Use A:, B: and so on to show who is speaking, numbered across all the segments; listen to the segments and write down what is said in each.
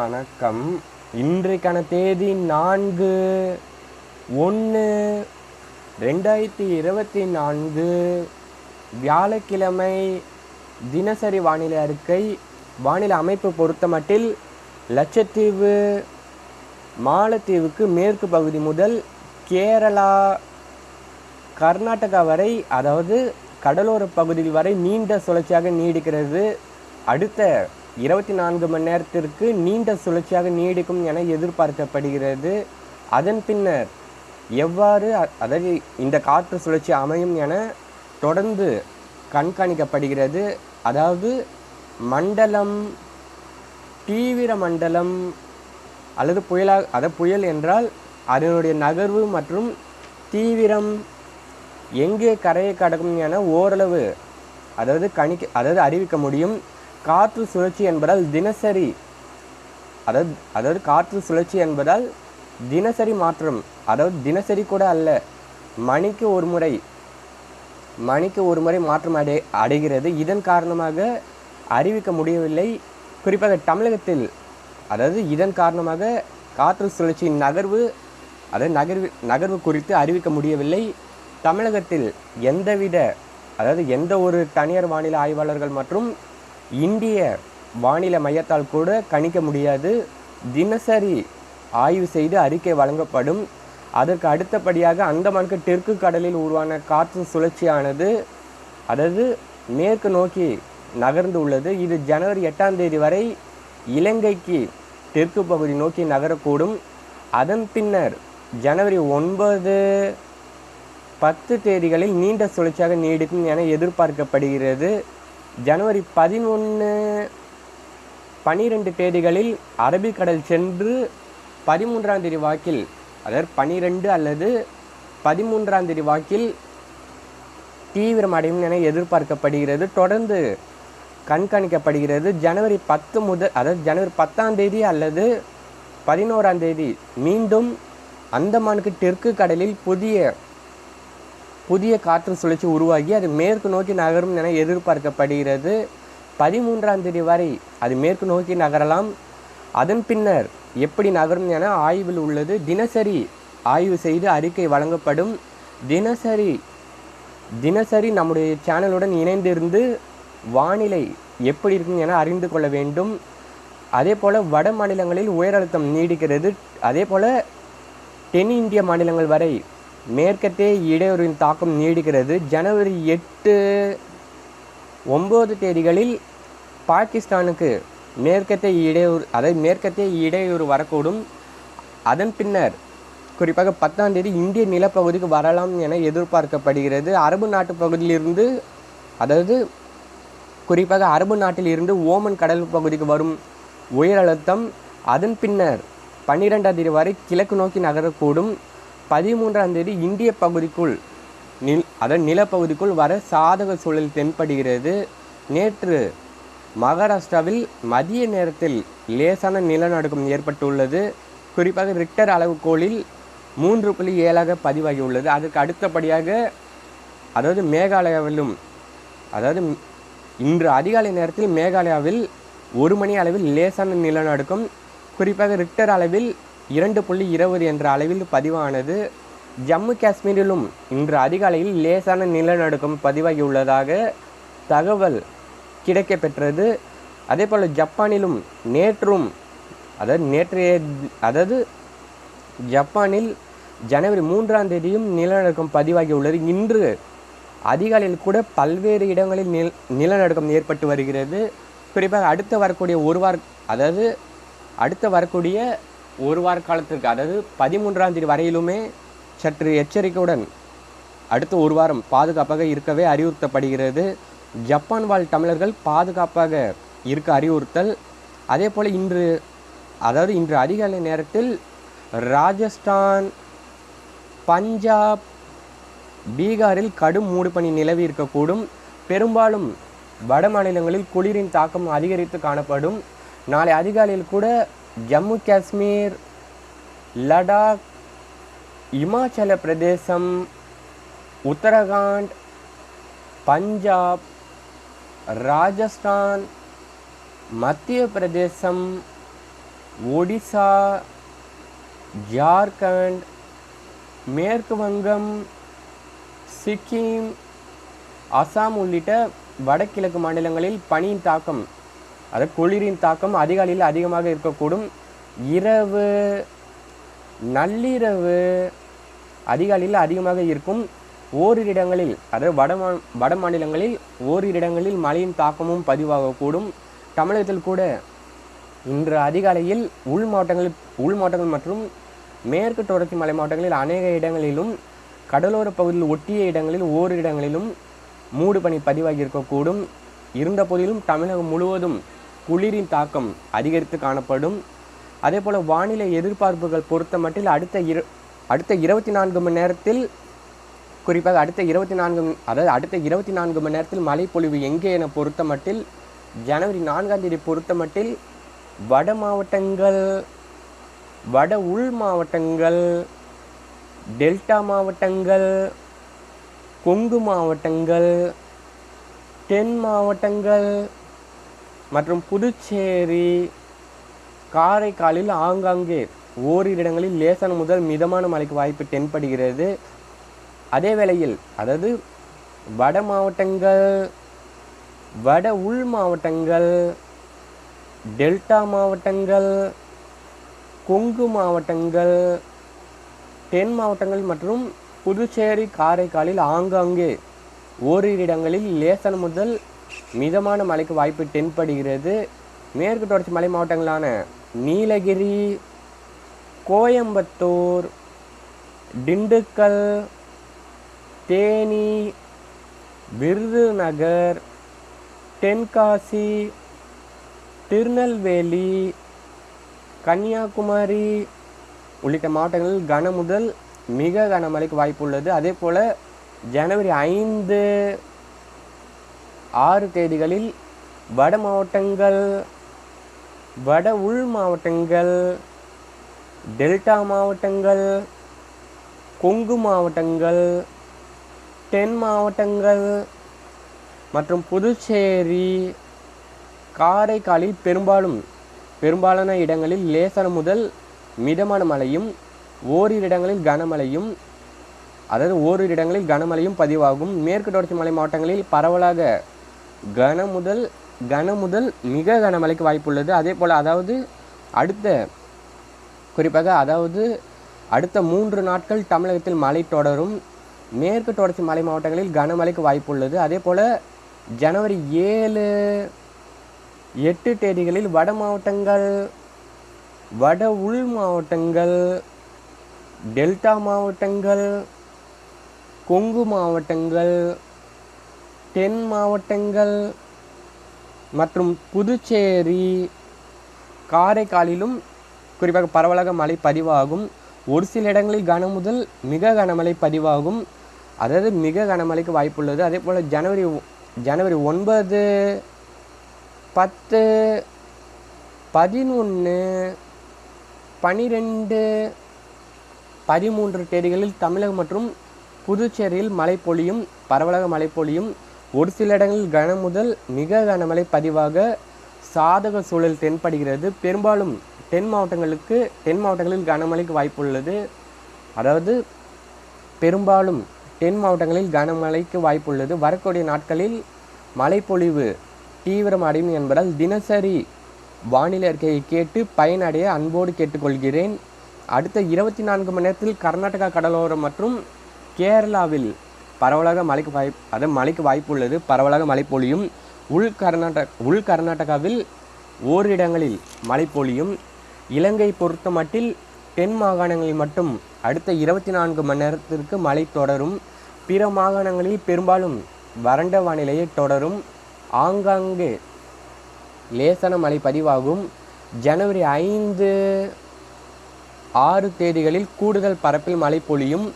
A: வணக்கம். இன்றைக்கான தேதி நான்கு ஒன்று ரெண்டாயிரத்தி இருபத்தி நான்கு. வியாழக்கிழமை தினசரி வானிலை அறிக்கை வானிலை அமைப்பு பொறுத்தமட்டில் லட்சத்தீவு மாலத்தீவுக்கு மேற்கு பகுதி முதல் கேரளா கர்நாடகா வரை அதாவது கடலோர பகுதிகள் வரை நீண்ட சுழற்சியாக நீடிக்கிறது. அடுத்த இருபத்தி நான்கு மணி நேரத்திற்கு நீண்ட சுழற்சியாக நீடிக்கும் என எதிர்பார்க்கப்படுகிறது. அதன் பின்னர் எவ்வாறு அதாவது இந்த காற்று சுழற்சி அமையும் என தொடர்ந்து கண்காணிக்கப்படுகிறது. அதாவது மண்டலம் தீவிர மண்டலம் அல்லது புயலாக அதை புயல் என்றால் அதனுடைய நகர்வு மற்றும் தீவிரம் எங்கே கரையை கடக்கும் என ஓரளவு அதாவது கணிக்க அதாவது அறிவிக்க முடியும். காற்று சுழற்சி என்பதால் தினசரி. அதாவது அதாவது காற்று சுழற்சி என்பதால் தினசரி மாற்றம். அதாவது தினசரி கூட அல்ல மணிக்கு ஒரு முறை மணிக்கு ஒரு முறை மாற்றம் அடை அடைகிறது. இதன் காரணமாக அறிவிக்க முடியவில்லை. குறிப்பாக தமிழகத்தில் அதாவது இதன் காரணமாக காற்று சுழற்சியின் நகர்வு அதாவது நகர்வு நகர்வு குறித்து அறிவிக்க முடியவில்லை. தமிழகத்தில் எந்தவித அதாவது எந்த ஒரு தனியார் வானிலை ஆய்வாளர்கள் மற்றும் இந்திய வானிலை மையத்தால் கூட கணிக்க முடியாது. தினசரி ஆய்வு செய்து அறிக்கை வழங்கப்படும். அதற்கு அடுத்தபடியாக அந்தமானுக்கு தெற்கு கடலில் உருவான காற்று சுழற்சியானது அதாவது மேற்கு நோக்கி நகர்ந்து உள்ளது. இது ஜனவரி எட்டாம் தேதி வரை இலங்கைக்கு தெற்கு பகுதி நோக்கி நகரக்கூடும். அதன் பின்னர் ஜனவரி ஒன்பது பத்து தேதிகளில் நீண்ட சுழற்சியாக நீடிக்கும் என எதிர்பார்க்கப்படுகிறது. ஜனவரி பதினொன்று பனிரெண்டு தேதிகளில் அரபிக்கடல் சென்று பதிமூன்றாம் தேதி வாக்கில் அதாவது பனிரெண்டு அல்லது பதிமூன்றாம் தேதி வாக்கில் தீவிரமடையும் என எதிர்பார்க்கப்படுகிறது. தொடர்ந்து கண்காணிக்கப்படுகிறது. ஜனவரி பத்து முதல் அதாவது ஜனவரி பத்தாம் தேதி அல்லது பதினோராம் தேதி மீண்டும் அந்தமானுக்கு தெற்கு கடலில் புதிய புதிய காற்று சுழற்சி உருவாகி அது மேற்கு நோக்கி நகரும் என எதிர்பார்க்கப்படுகிறது. பதிமூன்றாம் தேதி வரை அது மேற்கு நோக்கி நகரலாம். அதன் பின்னர் எப்படி நகரும் என ஆய்வில் உள்ளது. தினசரி ஆய்வு செய்து அறிக்கை வழங்கப்படும். தினசரி தினசரி நம்முடைய சேனலுடன் இணைந்திருந்து வானிலை எப்படி இருக்கும் என அறிந்து கொள்ள வேண்டும். அதே போல் வட மாநிலங்களில் உயர் அழுத்தம் நீடிக்கிறது. அதே போல் தென் இந்திய மாநிலங்கள் வரை மேற்கத்தே இடையூறின் தாக்கம் நீடிக்கிறது. ஜனவரி எட்டு ஒம்பது தேதிகளில் பாகிஸ்தானுக்கு மேற்கத்தே இடையூறு அதாவது மேற்கத்தே இடையூறு வரக்கூடும். அதன் பின்னர் குறிப்பாக பத்தாம் தேதி இந்திய நிலப்பகுதிக்கு வரலாம் என எதிர்பார்க்கப்படுகிறது. அரபு நாட்டு பகுதியிலிருந்து அதாவது குறிப்பாக அரபு நாட்டில் இருந்து ஓமன் கடல் பகுதிக்கு வரும் உயர் அழுத்தம் அதன் பின்னர் பன்னிரெண்டாம் தேதி வரை கிழக்கு நோக்கி நகரக்கூடும். பதிமூன்றாம் தேதி இந்திய பகுதிக்குள் நில் அதாவது நிலப்பகுதிக்குள் வர சாதக சூழல் தென்படுகிறது. நேற்று மகாராஷ்டிராவில் மதிய நேரத்தில் லேசான நிலநடுக்கம் ஏற்பட்டுள்ளது. குறிப்பாக ரிக்டர் அளவுகோலில் மூன்று புள்ளி ஏழாக பதிவாகியுள்ளது. அதற்கு அடுத்தபடியாக அதாவது மேகாலயாவிலும் அதாவது இன்று அதிகாலை நேரத்தில் மேகாலயாவில் ஒரு மணி அளவில் லேசான நிலநடுக்கம். குறிப்பாக ரிக்டர் அளவில் இரண்டு புள்ளி இருபது என்ற அளவில் பதிவானது. ஜம்மு காஷ்மீரிலும் இன்று அதிகாலையில் லேசான நிலநடுக்கம் பதிவாகியுள்ளதாக தகவல் கிடைக்கப்பெற்றது. அதே போல் ஜப்பானிலும் நேற்றும் அதாவது நேற்றைய அதாவது ஜப்பானில் ஜனவரி மூன்றாம் தேதியும் நிலநடுக்கம் பதிவாகியுள்ளது. இன்று அதிகாலையில் கூட பல்வேறு இடங்களில் நில நிலநடுக்கம் ஏற்பட்டு வருகிறது. குறிப்பாக அடுத்து வரக்கூடிய ஒரு வார அதாவது அடுத்து வரக்கூடிய ஒரு வார காலத்திற்கு அதாவது பதிமூன்றாம் தேதி வரையிலுமே சற்று எச்சரிக்கையுடன் அடுத்த ஒரு வாரம் பாதுகாப்பாக இருக்கவே அறிவுறுத்தப்படுகிறது. ஜப்பான் வாழ் தமிழர்கள் பாதுகாப்பாக இருக்க அறிவுறுத்தல். அதே போல் இன்று அதாவது இன்று அதிகாலை நேரத்தில் ராஜஸ்தான் பஞ்சாப் பீகாரில் கடும் மூடுபனி நிலவி இருக்கக்கூடும். பெரும்பாலும் வட மாநிலங்களில் குளிரின் தாக்கம் அதிகரித்து காணப்படும். நாளை அதிகாலையில் கூட ஜம்மு காஷ்மீர் லடாக் இமாச்சல பிரதேசம் உத்தரகாண்ட் பஞ்சாப் ராஜஸ்தான் மத்திய பிரதேசம் ஒடிசா ஜார்க்கண்ட் மேற்கு வங்கம் சிக்கிம் அசாம் உள்ளிட்ட வடகிழக்கு மாநிலங்களில் பனியின் தாக்கம் அதாவது குளிரின் தாக்கம் அதிகாலையில் அதிகமாக இருக்கக்கூடும். இரவு நள்ளிரவு அதிகாலையில் அதிகமாக இருக்கும். ஓரிரு இடங்களில் அதாவது வட மா வட மாநிலங்களில் ஓரிரு இடங்களில் மழையின் தாக்கமும் பதிவாகக்கூடும். தமிழகத்தில் கூட இன்று அதிகாலையில் உள் மாவட்டங்களில் உள் மாவட்டங்கள் மற்றும் மேற்கு தொடர்ச்சி மலை மாவட்டங்களில் அநேக இடங்களிலும் கடலோர பகுதியில் ஒட்டிய இடங்களில் ஓரிரு இடங்களிலும் மூடு பனி பதிவாகி இருக்கக்கூடும். இருந்த போதிலும் தமிழகம் முழுவதும் குளிரின் தாக்கம் அதிகரித்து காணப்படும். அதே போல் வானிலை எதிர்பார்ப்புகள் பொறுத்த மட்டில் அடுத்த இரு அடுத்த இருபத்தி நான்கு மணி நேரத்தில் குறிப்பாக அடுத்த இருபத்தி நான்கு அதாவது அடுத்த இருபத்தி நான்கு மணி நேரத்தில் மழைப்பொழிவு எங்கே என பொறுத்த மட்டில் ஜனவரி நான்காம் தேதி பொறுத்த மட்டில் வட மாவட்டங்கள் வட உள் மாவட்டங்கள் டெல்டா மாவட்டங்கள் கொங்கு மாவட்டங்கள் தென் மாவட்டங்கள் மற்றும் புதுச்சேரி காரைக்காலில் ஆங்காங்கே ஓரிரு இடங்களில் லேசான முதல் மிதமான மழைக்கு வாய்ப்பு தென்படுகிறது. அதே வேளையில் அதாவது வட மாவட்டங்கள் வட உள் மாவட்டங்கள் டெல்டா மாவட்டங்கள் கொங்கு மாவட்டங்கள் தென் மாவட்டங்கள் மற்றும் புதுச்சேரி காரைக்காலில் ஆங்காங்கே ஓரிரு இடங்களில் லேசன் முதல் மிதமான மழைக்கு வாய்ப்பு தென்படுகிறது. மேற்கு தொடர்ச்சி மலை மாவட்டங்களான நீலகிரி கோயம்புத்தூர் திண்டுக்கல் தேனி விருதுநகர் தென்காசி திருநெல்வேலி கன்னியாகுமரி உள்ளிட்ட மாவட்டங்களில் கன முதல் மிக கனமழைக்கு வாய்ப்பு உள்ளது. அதே போல் ஜனவரி ஐந்து ஆறு தேதிகளில் வட மாவட்டங்கள் வட உள் மாவட்டங்கள் டெல்டா மாவட்டங்கள் கொங்கு மாவட்டங்கள் தென் மாவட்டங்கள் மற்றும் புதுச்சேரி காரைக்காலில் பெரும்பாலும் பெரும்பாலான இடங்களில் லேசான முதல் மிதமான மழையும் ஓரிரு இடங்களில் கனமழையும் அதாவது ஓரிரு இடங்களில் கனமழையும் பதிவாகும். மேற்கு தொடர்ச்சி மலை மாவட்டங்களில் பரவலாக கன முதல் கன முதல் மிக கனமழைக்கு வாய்ப்புள்ளது. அதே போல் அதாவது அடுத்த குறிப்பாக அதாவது அடுத்த மூன்று நாட்கள் தமிழகத்தில் மழை தொடரும். மேற்கு தொடர்ச்சி மலை மாவட்டங்களில் கனமழைக்கு வாய்ப்புள்ளது. அதே போல் ஜனவரி ஏழு எட்டு தேதிகளில் வட மாவட்டங்கள் வட உள் மாவட்டங்கள் டெல்டா மாவட்டங்கள் கொங்கு மாவட்டங்கள் தென் மாவட்டங்கள் மற்றும் புதுச்சேரி காரைக்காலிலும் குறிப்பாக பரவலாக மழை பதிவாகும். ஒரு சில இடங்களில் கன முதல் மிக கனமழை பதிவாகும். அதாவது மிக கனமழைக்கு வாய்ப்புள்ளது. அதே போல் ஜனவரி ஒ- ஜனவரி ஒன்பது பத்து பதினொன்று பனிரெண்டு பதிமூன்று தேதிகளில் தமிழகம் மற்றும் புதுச்சேரியில் மழை பொழியும். பரவலாக மழை பொழியும். ஒரு சில இடங்களில் கன முதல் மிக கனமழை பதிவாக சாதக சூழல் தென்படுகிறது. பெரும்பாலும் தென் மாவட்டங்களுக்கு தென் மாவட்டங்களில் கனமழைக்கு வாய்ப்புள்ளது அதாவது பெரும்பாலும் தென் மாவட்டங்களில் கனமழைக்கு வாய்ப்புள்ளது வரக்கூடிய நாட்களில் மழைப்பொழிவு தீவிரம் அடையும் என்பதால் தினசரி வானிலை அறிக்கையை கேட்டு பயனடைய அன்போடு கேட்டுக்கொள்கிறேன். அடுத்த இருபத்தி நான்கு மணி நேரத்தில் கர்நாடகா கடலோரம் மற்றும் கேரளாவில் பரவலாக மழைக்கு வாய்ப்பு அதாவது மழைக்கு வாய்ப்பு உள்ளது பரவலாக மழை பொழியும். உள் கர்நாடக உள் கர்நாடகாவில் ஓரிடங்களில் மழை பொழியும். இலங்கை பொறுத்த மட்டில் தென் மாகாணங்களில் மட்டும் அடுத்த இருபத்தி நான்கு மணி நேரத்திற்கு மழை தொடரும். பிற மாகாணங்களில் பெரும்பாலும் வறண்ட வானிலையை தொடரும். ஆங்காங்கே லேசன மழை பதிவாகும். ஜனவரி ஐந்து ஆறு தேதிகளில் கூடுதல் பரப்பில் மழை பொழியும்.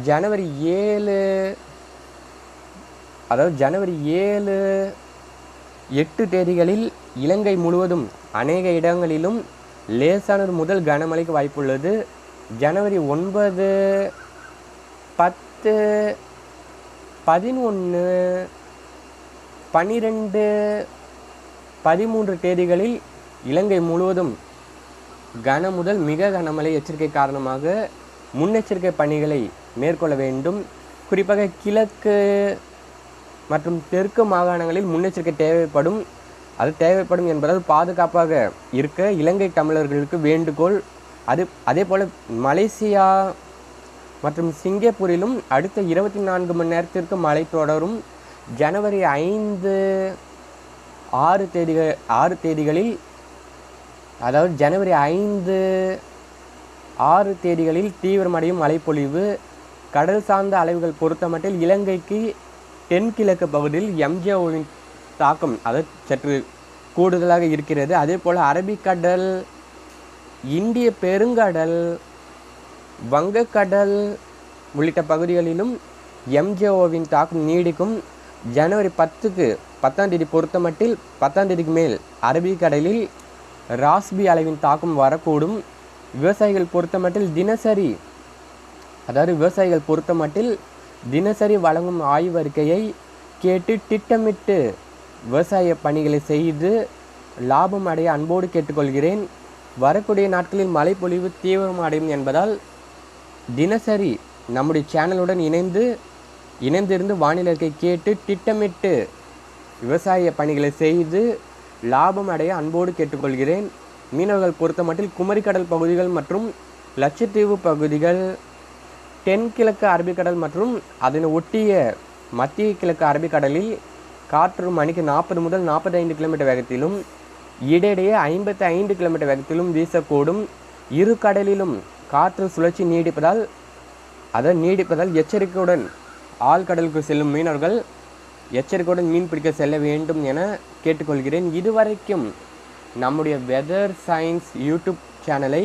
A: ஜனவரி ஏழு அதாவது ஜனவரி ஏழு எட்டு தேதிகளில் இலங்கை முழுவதும் அநேக இடங்களிலும் லேசானது முதல் கனமழைக்கு வாய்ப்புள்ளது. ஜனவரி ஒன்பது பத்து பதினொன்று பன்னிரெண்டு பதிமூன்று தேதிகளில் இலங்கை முழுவதும் கன முதல் மிக கனமழை எச்சரிக்கை காரணமாக முன்னெச்சரிக்கை பணிகளை மேற்கொள்ள வேண்டும். குறிப்பாக கிழக்கு மற்றும் தெற்கு மாகாணங்களில் முன்னெச்சரிக்கை தேவைப்படும். அது தேவைப்படும் என்பதால் பாதுகாப்பாக இருக்க இலங்கை தமிழர்களுக்கு வேண்டுகோள். அது அதே போல் மலேசியா மற்றும் சிங்கப்பூரிலும் அடுத்த இருபத்தி நான்கு மணி நேரத்திற்கு மழை தொடரும். ஜனவரி ஐந்து ஆறு தேதிகள் ஆறு தேதிகளில் அதாவது ஜனவரி ஐந்து ஆறு தேதிகளில் தீவிரமடையும் மழைப்பொழிவு. கடல் சார்ந்த அளவுகள் பொறுத்தமட்டில் இலங்கைக்கு தென்கிழக்கு பகுதியில் எம்ஜிஓவின் தாக்கம் அது சற்று கூடுதலாக இருக்கிறது. அதே போல் அரபிக்கடல் இந்திய பெருங்கடல் வங்கக்கடல் உள்ளிட்ட பகுதிகளிலும் எம்ஜிஓவின் தாக்கம் நீடிக்கும். ஜனவரி பத்துக்கு பத்தாம் தேதி பொறுத்தமட்டில் பத்தாம் தேதிக்கு மேல் அரபிக்கடலில் ராஸ்பி அளவின் தாக்கம் வரக்கூடும். விவசாயிகள் பொறுத்தமட்டில் தினசரி அதாவது விவசாயிகள் பொறுத்தமட்டில் தினசரி வழங்கும் ஆய்வறிக்கையை கேட்டு திட்டமிட்டு விவசாய பணிகளை செய்து லாபம் அடைய அன்போடு கேட்டுக்கொள்கிறேன். வரக்கூடிய நாட்களில் மழைப்பொழிவு தீவிரமடையும் என்பதால் தினசரி நம்முடைய சேனலுடன் இணைந்து இணைந்திருந்து வானிலை கேட்டு திட்டமிட்டு விவசாய பணிகளை செய்து லாபம் அடைய அன்போடு கேட்டுக்கொள்கிறேன். மீனவர்கள் பொறுத்தமட்டில் குமரிக்கடல் பகுதிகள் மற்றும் லட்சத்தீவு பகுதிகள் தென்கிழக்கு அரபிக்கடல் மற்றும் அதனை ஒட்டிய மத்திய கிழக்கு அரபிக்கடலில் காற்று மணிக்கு நாற்பது முதல் நாற்பத்தைந்து கிலோமீட்டர் வேகத்திலும் இடையிடையே ஐம்பத்தி ஐந்து கிலோமீட்டர் வேகத்திலும் வீசக்கூடும். இரு கடலிலும் காற்று சுழற்சி நீடிப்பதால் அதை நீடிப்பதால் எச்சரிக்கையுடன் ஆழ்கடலுக்கு செல்லும் மீனவர்கள் எச்சரிக்கையுடன் மீன் பிடிக்க செல்ல வேண்டும் என கேட்டுக்கொள்கிறேன். இதுவரைக்கும் நம்முடைய வெதர் சயின்ஸ் யூடியூப் சேனலை